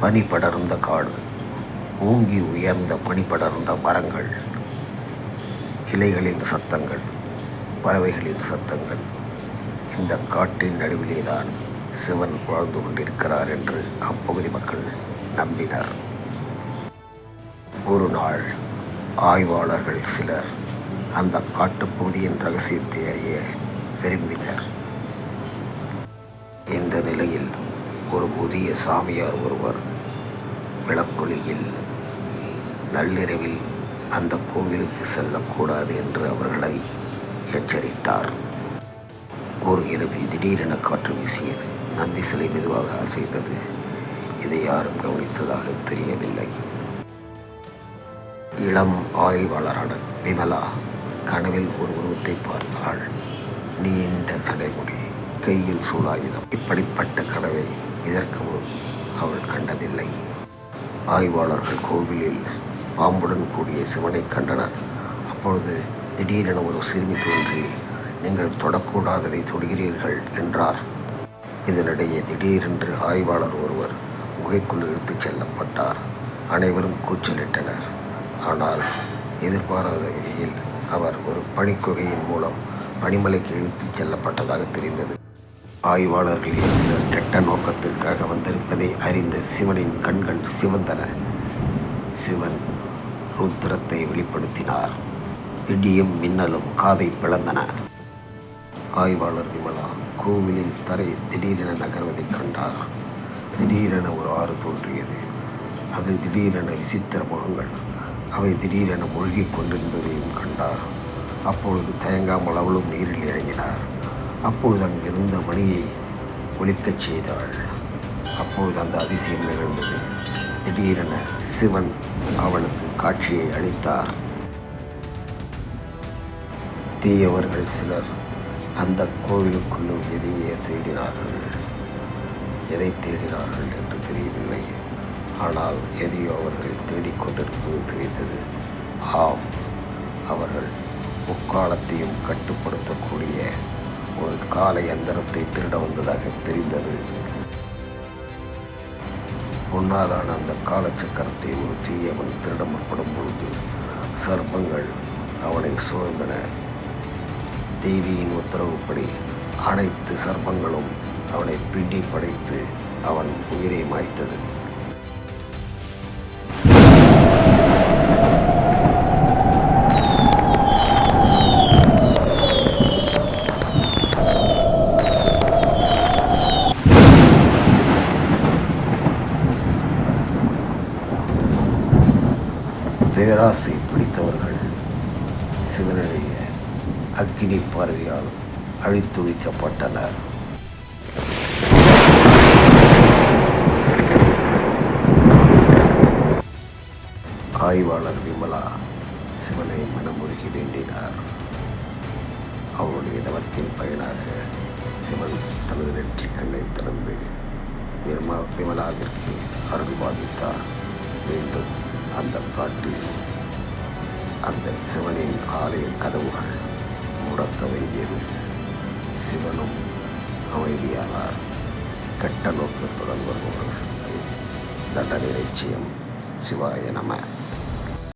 பனி படர்ந்த காடு ஓங்கி உயர்ந்த பனி படர்ந்த மரங்கள் இலைகளின் சத்தங்கள் பறவைகளின் சத்தங்கள். இந்த காட்டின் நடுவிலேதான் சிவன் வாழ்ந்து கொண்டிருக்கிறார் என்று அப்பகுதி மக்கள் நம்பினர். ஒரு நாள் ஆய்வாளர்கள் சிலர் அந்த காட்டுப்பகுதியின் ரகசியத்தை அறிய விரும்பினர். இந்த நிலையில் ஒரு புதிய சாமியார் ஒருவர் விளக்கொலியில் நள்ளிரவில் அந்த கோவிலுக்கு செல்லக்கூடாது என்று அவர்களை எச்சரித்தார். ஒரு இரவில் திடீரென காற்று வீசியது. நந்தி சிலை மெதுவாக அசைந்தது. இதை யாரும் கவனித்ததாக தெரியவில்லை. இளம் ஆய்வாளரான விமலா கனவில் ஒரு உருவத்தை பார்த்தாள். நீண்ட சடைமுடி கையில் சூழாயுதம் இப்படிப்பட்ட கனவை இதற்கு முன் அவள் கண்டதில்லை. ஆய்வாளர்கள் கோவிலில் பாம்புடன் கூடிய சிவனை கண்டனர். அப்பொழுது திடீரென ஒரு சிறுமி தோன்றி நீங்கள் தொடக்கூடாததை தொடுகிறீர்கள் என்றார். இதனிடையே திடீரென்று ஆய்வாளர் ஒருவர் குகைக்குள் இழுத்துச் செல்லப்பட்டார். அனைவரும் கூச்சலிட்டனர். ஆனால் எதிர்பாராத வகையில் அவர் ஒரு பனிக்குகையின் மூலம் பனிமலைக்கு இழுத்துச் செல்லப்பட்டதாக தெரிந்தது. ஆய்வாளர்களில் சிலர் கெட்ட நோக்கத்திற்காக வந்திருப்பதை அறிந்த சிவனின் கண்கள் சிவந்தன. சிவன் ருத்திரத்தை வெளிப்படுத்தினார். இடியும் மின்னலும் காதை பிளந்தன. ஆய்வாளர் விமலா கோவிலின் தரை திடீரென நகர்வதைக் கண்டார். திடீரென ஒரு ஆறு தோன்றியது. அது திடீரென விசித்திர முகங்கள். அவை திடீரென மூழ்கிக் கொண்டிருந்ததையும் கண்டார். அப்பொழுது தயங்காமல் அவளும் நீரில் இறங்கினார். அப்பொழுது அங்கிருந்த மணியை ஒழிக்கச் செய்தாள். அப்பொழுது அந்த அதிசயம் நிகழ்ந்தது. திடீரென சிவன் அவளுக்கு காட்சியை அளித்தார். தீயவர்கள் சிலர் அந்த கோவிலுக்குள்ளும் எதையே தேடினார்கள். எதை தேடினார்கள் என்று தெரியவில்லை. ஆனால் எதையோ அவர்கள் தேடிக்கொண்டிருப்பது தெரிந்தது. ஆம் அவர்கள் முக்காலத்தையும் கட்டுப்படுத்தக்கூடிய ஒரு காலை எந்திரத்தை திருட வந்ததாக தெரிந்தது. பொன்னாலான அந்த காலச்சக்கரத்தை ஒரு தீயவன் திருட முற்படும் பொழுது சர்ப்பங்கள் அவனை சூழ்ந்தன தேவியின் உத்தரவுப்படி அனைத்து சர்ப்பங்களும் அவனை பிடி படைத்து அவன் உயிரை மாய்த்தது. பேராசை பிடித்தவர்கள் சிவனுடைய அக்கினி பார்வையால் அழித்துழிக்கப்பட்டனர் ஆய்வாளர் விமலா சிவனை மனமுருகி வேண்டினார். அவருடைய தவத்தின் பயனாக சிவன் தனது நெற்றிக் கண்ணை திறந்து விமலா விமலாவிற்கு அருள் பாதித்தார் மீண்டும் அந்த காட்டில் அந்த சிவனின் ஆலய கதவுகள் மூடத் சிவனும் அமைதியானார். கெட்ட நோக்கத்துடன் வருபவர்களுக்கு தண்டனை நிச்சயம் சிவாய நம.